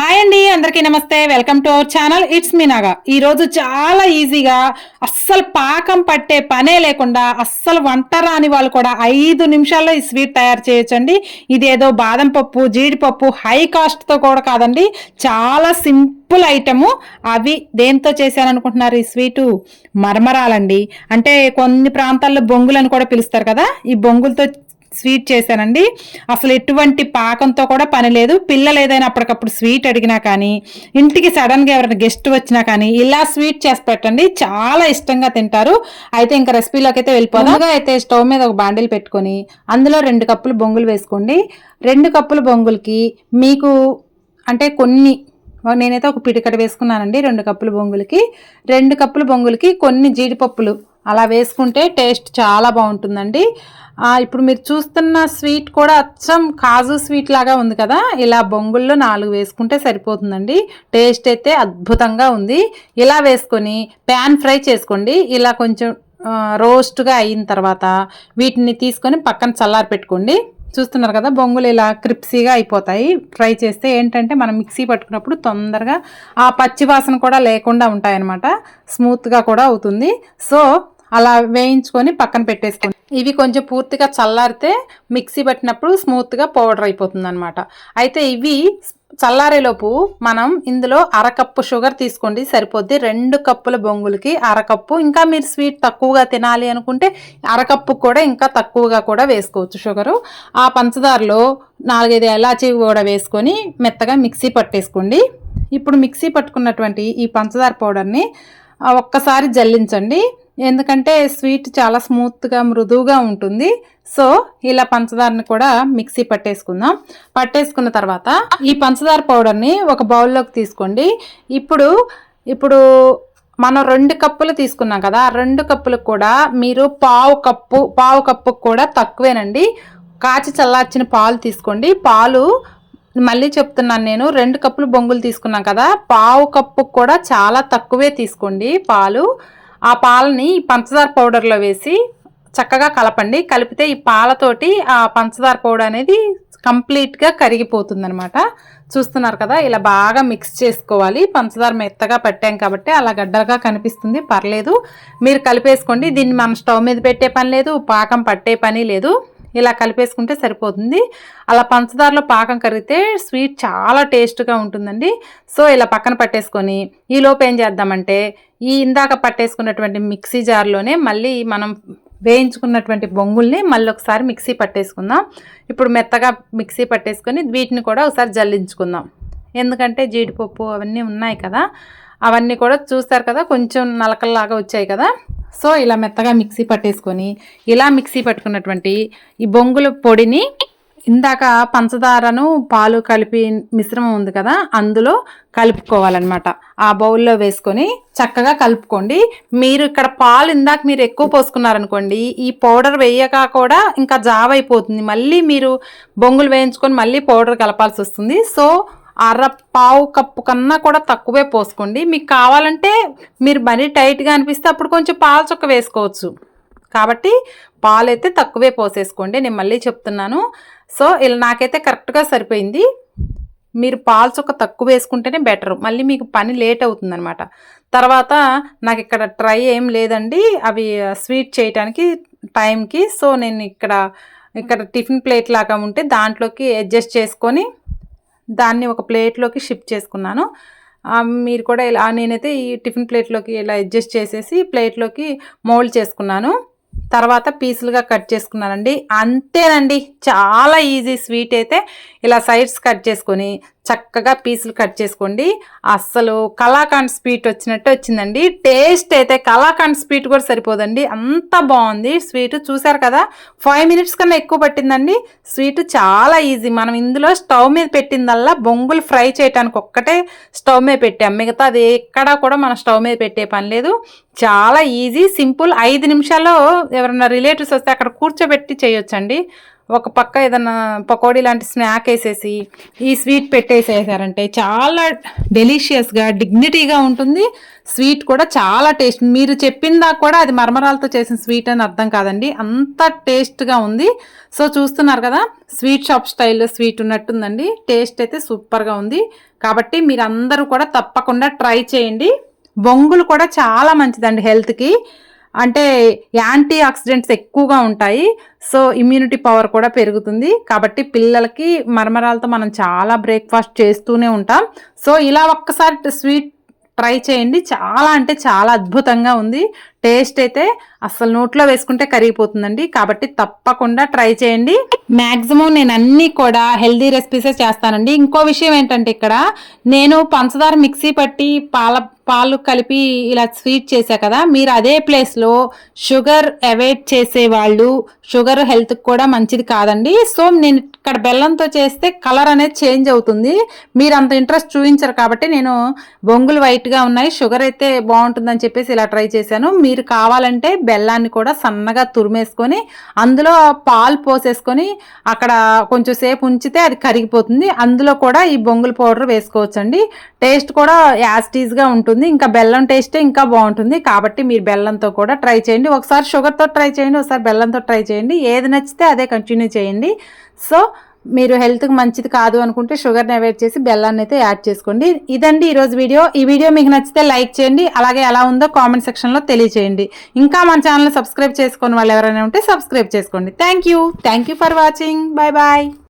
Hi అండి అందరికీ నమస్తే. Welcome to our channel it's మీనాగా ఈరోజు చాలా ఈజీగా అస్సలు పాకం పట్టే పనే లేకుండా అస్సలు వంట రాని వాళ్ళు కూడా ఐదు నిమిషాల్లో ఈ స్వీట్ తయారు చేయొచ్చండి. ఇదేదో బాదం పప్పు జీడిపప్పు హై కాస్ట్తో కూడా కాదండి. చాలా సింపుల్ ఐటము. అవి దేంతో చేశాను అనుకుంటున్నారు ఈ స్వీటు? మరమరాలండి. అంటే కొన్ని ప్రాంతాల్లో బొంగులని కూడా పిలుస్తారు కదా? ఈ బొంగులతో స్వీట్ చేశానండి. అసలు ఎటువంటి పాకంతో కూడా పని లేదు. పిల్లలు ఏదైనా అప్పటికప్పుడు స్వీట్ అడిగినా కానీ ఇంటికి సడన్గా ఎవరైనా గెస్ట్ వచ్చినా కానీ ఇలా స్వీట్ చేసి పెట్టండి. చాలా ఇష్టంగా తింటారు. అయితే ఇంకా రెసిపీలోకి అయితే వెళ్ళిపోదాం అయితే స్టవ్ మీద ఒక బాండిల్ పెట్టుకొని అందులో రెండు కప్పులు బొంగులు వేసుకోండి. రెండు కప్పుల బొంగులకి మీకు అంటే కొన్ని నేనైతే ఒక పిడికట వేసుకున్నానండి. రెండు కప్పుల బొంగులకి. రెండు కప్పుల బొంగులకి కొన్ని జీడిపప్పులు అలా వేసుకుంటే టేస్ట్ చాలా బాగుంటుందండి. ఇప్పుడు మీరు చూస్తున్న స్వీట్ కూడా అచ్చం కాజు స్వీట్ లాగా ఉంది కదా? ఇలా బొంగుల్లో నాలుగు వేసుకుంటే సరిపోతుందండి. టేస్ట్ అయితే అద్భుతంగా ఉంది. ఇలా వేసుకొని ప్యాన్ ఫ్రై చేసుకోండి. ఇలా కొంచెం రోస్ట్గా అయిన తర్వాత వీటిని తీసుకొని పక్కన చల్లారి పెట్టుకోండి. చూస్తున్నారు కదా బొంగులు ఇలా క్రిప్సీగా అయిపోతాయి. ఫ్రై చేస్తే ఏంటంటే మనం మిక్సీ పట్టుకున్నప్పుడు తొందరగా ఆ పచ్చి వాసన కూడా లేకుండా ఉంటాయన్నమాట. స్మూత్గా కూడా అవుతుంది. సో అలా వేయించుకొని పక్కన పెట్టేసుకోండి. ఇవి కొంచెం పూర్తిగా చల్లారితే మిక్సీ పట్టినప్పుడు స్మూత్గా పౌడర్ అయిపోతుంది అనమాట అయితే ఇవి చల్లారేలోపు మనం ఇందులో అరకప్పు షుగర్ తీసుకోండి సరిపోద్ది. రెండు కప్పుల బొంగులకి అరకప్పు. ఇంకా మీరు స్వీట్ తక్కువగా తినాలి అనుకుంటే అరకప్పు కూడా ఇంకా తక్కువగా కూడా వేసుకోవచ్చు షుగరు. ఆ పంచదారలో నాలుగైదు ఎలాచీ కూడా వేసుకొని మెత్తగా మిక్సీ పట్టేసుకోండి. ఇప్పుడు మిక్సీ పట్టుకున్నటువంటి ఈ పంచదార పౌడర్ని ఒక్కసారి జల్లించండి. ఎందుకంటే స్వీట్ చాలా స్మూత్గా మృదువుగా ఉంటుంది. సో ఇలా పంచదారని కూడా మిక్సీ పట్టేసుకుందాం. పట్టేసుకున్న తర్వాత ఈ పంచదార పౌడర్ని ఒక బౌల్లోకి తీసుకోండి. ఇప్పుడు ఇప్పుడు మనం రెండు కప్పులు తీసుకున్నాం కదా రెండు కప్పులకు కూడా మీరు పావు కప్పు పావు కప్పుకు కూడా తక్కువేనండి. కాచి చల్లార్చిన పాలు తీసుకోండి. పాలు మళ్ళీ చెప్తున్నాను నేను రెండు కప్పులు బొంగులు తీసుకున్నాం కదా పావు కప్పు కూడా చాలా తక్కువే తీసుకోండి పాలు. ఆ పాలని పంచదార పౌడర్లో వేసి చక్కగా కలపండి. కలిపితే ఈ పాలతోటి ఆ పంచదార పౌడర్ అనేది కంప్లీట్గా కరిగిపోతుంది అనమాట చూస్తున్నారు కదా ఇలా బాగా మిక్స్ చేసుకోవాలి. పంచదార మెత్తగా పట్టాం కాబట్టి అలా గడ్డలుగా కనిపిస్తుంది. పర్లేదు. మీరు కలిపేసుకోండి. దీన్ని మనం స్టవ్ మీద పెట్టే పని లేదు పాకం పట్టే పని లేదు. ఇలా కలిపేసుకుంటే సరిపోతుంది. అలా పంచదారలో పాకం కరిగితే స్వీట్ చాలా టేస్ట్గా ఉంటుందండి. సో ఇలా పక్కన పట్టేసుకొని ఈ ఏం చేద్దామంటే ఈ ఇందాక పట్టేసుకున్నటువంటి మిక్సీ జార్లోనే మళ్ళీ మనం వేయించుకున్నటువంటి బొంగుల్ని మళ్ళీ ఒకసారి మిక్సీ పట్టేసుకుందాం. ఇప్పుడు మెత్తగా మిక్సీ పట్టేసుకొని వీటిని కూడా ఒకసారి జల్లించుకుందాం. ఎందుకంటే జీడిపప్పు అవన్నీ ఉన్నాయి కదా అవన్నీ కూడా చూస్తారు కదా కొంచెం నలకల్లాగా వచ్చాయి కదా. సో ఇలా మెత్తగా మిక్సీ పట్టేసుకొని ఇలా మిక్సీ పట్టుకున్నటువంటి ఈ బొంగుల పొడిని ఇందాక పంచదారను పాలు కలిపి మిశ్రమం ఉంది కదా అందులో కలుపుకోవాలన్నమాట. ఆ బౌల్లో వేసుకొని చక్కగా కలుపుకోండి. మీరు ఇక్కడ పాలు ఇందాక మీరు ఎక్కువ పోసుకున్నారనుకోండి ఈ పౌడర్ వేయక కూడా ఇంకా జావ అయిపోతుంది. మళ్ళీ మీరు బొంగులు వేయించుకొని మళ్ళీ పౌడర్ కలపాల్సి వస్తుంది. సో అర పావు కప్పు కన్నా కూడా తక్కువే పోసుకోండి. మీకు కావాలంటే మీరు మరీ టైట్గా అనిపిస్తే అప్పుడు కొంచెం పాలు చుక్క వేసుకోవచ్చు. కాబట్టి పాలు అయితే తక్కువే పోసేసుకోండి. నేను మళ్ళీ చెప్తున్నాను. సో ఇలా నాకైతే కరెక్ట్గా సరిపోయింది. మీరు పాలు చుక్క తక్కువ వేసుకుంటేనే బెటర్. మళ్ళీ మీకు పని లేట్ అవుతుందనమాట తర్వాత నాకు ఇక్కడ ట్రై ఏం లేదండి. అవి స్వీట్ చేయటానికి టైంకి. సో నేను ఇక్కడ ఇక్కడ టిఫిన్ ప్లేట్ లాగా ఉంటే దాంట్లోకి అడ్జస్ట్ చేసుకొని దాన్ని ఒక ప్లేట్లోకి షిఫ్ట్ చేసుకున్నాను. మీరు కూడా ఇలా నేనైతే ఈ టిఫిన్ ప్లేట్లోకి ఇలా అడ్జస్ట్ చేసేసి ప్లేట్లోకి మోల్డ్ చేసుకున్నాను. తర్వాత పీసులుగా కట్ చేసుకున్నానండి. అంతేనండి. చాలా ఈజీ స్వీట్ అయితే ఇలా సైడ్స్ కట్ చేసుకొని చక్కగా పీసులు కట్ చేసుకోండి. అస్సలు కలాకాండ్ స్వీట్ వచ్చినట్టు వచ్చిందండి. టేస్ట్ అయితే కలాకాండ్ స్వీట్ కూడా సరిపోదండి. అంత బాగుంది స్వీట్. చూసారు కదా? ఫైవ్ మినిట్స్ కన్నా ఎక్కువ పట్టిందండి. స్వీట్ చాలా ఈజీ. మనం ఇందులో స్టవ్ మీద పెట్టిందల్లా బొంగులు ఫ్రై చేయడానికి ఒక్కటే స్టవ్ మీద పెట్టాం. మిగతా అది ఎక్కడా కూడా మనం స్టవ్ మీద పెట్టే పని లేదు. చాలా ఈజీ సింపుల్ ఐదు నిమిషాల్లో ఎవరైనా రిలేటివ్స్ వస్తే అక్కడ కూర్చోబెట్టి చేయొచ్చండి. ఒక పక్క ఏదన్నా పకోడీ లాంటి స్నాక్ వేసేసి ఈ స్వీట్ పెట్టేసేసారంటే చాలా డెలిషియస్గా డిగ్నిటీగా ఉంటుంది. స్వీట్ కూడా చాలా టేస్ట్ మీరు చెప్పిందా కూడా అది మరమరాలతో చేసిన స్వీట్ అని అర్థం కాదండి. అంత టేస్ట్గా ఉంది. సో చూస్తున్నారు కదా స్వీట్ షాప్ స్టైల్లో స్వీట్ ఉన్నట్టుందండి. టేస్ట్ అయితే సూపర్గా ఉంది. కాబట్టి మీరు అందరూ కూడా తప్పకుండా ట్రై చేయండి. బొంగులు కూడా చాలా మంచిదండి హెల్త్కి. అంటే యాంటీ ఆక్సిడెంట్స్ ఎక్కువగా ఉంటాయి. సో ఇమ్యూనిటీ పవర్ కూడా పెరుగుతుంది. కాబట్టి పిల్లలకి మరమరాలతో మనం చాలా బ్రేక్ఫాస్ట్ చేస్తూనే ఉంటాం. సో ఇలా ఒక్కసారి స్వీట్ ట్రై చేయండి. చాలా అంటే చాలా అద్భుతంగా ఉంది. టేస్ట్ అయితే అసలు నోట్లో వేసుకుంటే కరిగిపోతుందండి. కాబట్టి తప్పకుండా ట్రై చేయండి. మ్యాక్సిమం నేను అన్నీ కూడా హెల్దీ రెసిపీసే చేస్తానండి. ఇంకో విషయం ఏంటంటే ఇక్కడ నేను పంచదార మిక్సీ పట్టి పాల పాలు కలిపి ఇలా స్వీట్ చేశా కదా మీరు అదే ప్లేస్లో షుగర్ అవాయిడ్ చేసే వాళ్ళు షుగర్ హెల్త్కి కూడా మంచిది కాదండి. సో నేను ఇక్కడ బెల్లంతో చేస్తే కలర్ అనేది చేంజ్ అవుతుంది. మీరు అంత ఇంట్రెస్ట్ చూపించరు కాబట్టి నేను బొంగులు వైట్గా ఉన్నాయి షుగర్ అయితే బాగుంటుందని చెప్పేసి ఇలా ట్రై చేశాను. మీ మీరు కావాలంటే బెల్లాన్ని కూడా సన్నగా తురిమేసుకొని అందులో పాలు పోసేసుకొని అక్కడ కొంచెం సేపు ఉంచితే అది కరిగిపోతుంది. అందులో కూడా ఈ బొంగుల పౌడర్ వేసుకోవచ్చండి. టేస్ట్ కూడా యాస్టీజ్గా ఉంటుంది. ఇంకా బెల్లం టేస్టే ఇంకా బాగుంటుంది. కాబట్టి మీరు బెల్లంతో కూడా ట్రై చేయండి. ఒకసారి షుగర్తో ట్రై చేయండి. ఒకసారి బెల్లంతో ట్రై చేయండి. ఏది నచ్చితే అదే కంటిన్యూ చేయండి. సో మీరు హెల్త్కి మంచిది కాదు అనుకుంటే షుగర్ని అవాయిడ్ చేసి బెల్లాన్ని అయితే యాడ్ చేసుకోండి. ఇదండి ఈరోజు వీడియో. ఈ వీడియో మీకు నచ్చితే లైక్ చేయండి. అలాగే ఎలా ఉందో కామెంట్ సెక్షన్లో తెలియచేయండి. ఇంకా మన ఛానల్ సబ్స్క్రైబ్ చేసుకుని వాళ్ళు ఎవరైనా ఉంటే సబ్స్క్రైబ్ చేసుకోండి. Thank you thank you for watching. Bye bye.